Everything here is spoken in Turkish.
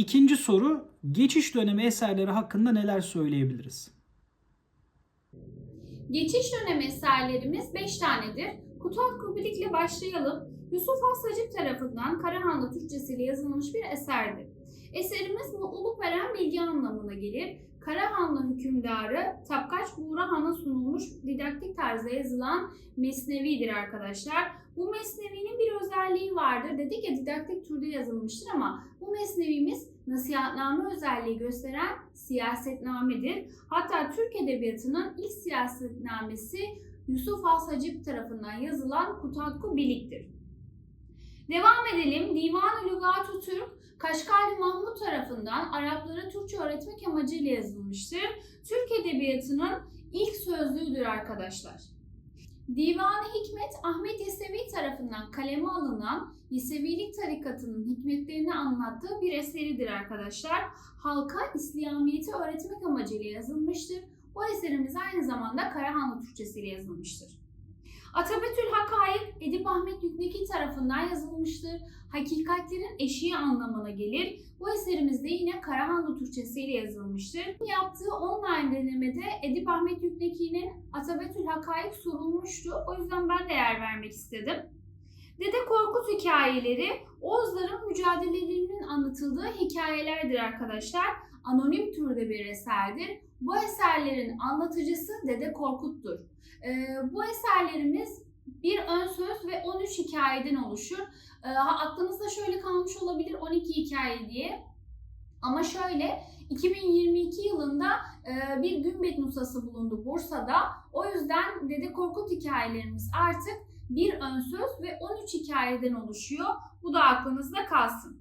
İkinci soru, geçiş dönemi eserleri hakkında neler söyleyebiliriz? Geçiş dönemi eserlerimiz 5 tanedir. Kutat Kubilik ile başlayalım. Yusuf Has tarafından Karahanlı Türkçesiyle yazılmış bir eserdir. Eserimiz mutluluk veren bilgi anlamına gelir. Karahanlı hükümdarı Tapkaç Buğra Han'a sunulmuş didaktik tarzda yazılan mesnevidir arkadaşlar. Bu mesnevinin bir özelliği vardır. Dedik ya didaktik türde yazılmıştır ama bu mesnevimiz nasihatname özelliği gösteren siyasetnamedir. Hatta Türk Edebiyatı'nın ilk siyasetnamesi Yusuf Has Hacip tarafından yazılan Kutatku Bilik'tir. Devam edelim. Divan-ı Lügat-ı Türk, Kaşgarlı Mahmut tarafından Araplara Türkçe öğretmek amacıyla yazılmıştır. Türk Edebiyatı'nın ilk sözlüğüdür arkadaşlar. Divan-ı Hikmet Ahmet Yesevi tarafından kaleme alınan Yesevilik tarikatının hikmetlerini anlattığı bir eseridir arkadaşlar. Halka İslamiyet'i öğretmek amacıyla yazılmıştır. Bu eserimiz aynı zamanda Karahanlı Türkçesiyle yazılmıştır. Atabetül Hakaik tarafından yazılmıştır. Hakikatlerin eşiği anlamına gelir. Bu eserimiz de yine Karahanlı Türkçesiyle yazılmıştır. Yaptığı online denemede Edip Ahmet Yükneki'nin Atabetül Hakaik sorulmuştu. O yüzden ben de yer vermek istedim. Dede Korkut hikayeleri Oğuzların mücadelelerinin anlatıldığı hikayelerdir arkadaşlar. Anonim türde bir eserdir. Bu eserlerin anlatıcısı Dede Korkut'tur. Ee, bu eserlerimiz bir ön söz ve 13 hikayeden oluşur. Ee, aklınızda şöyle kalmış olabilir 12 hikaye diye. Ama şöyle 2022 yılında e, bir Gümbet Nusası bulundu Bursa'da. O yüzden Dede Korkut hikayelerimiz artık bir ön söz ve 13 hikayeden oluşuyor. Bu da aklınızda kalsın.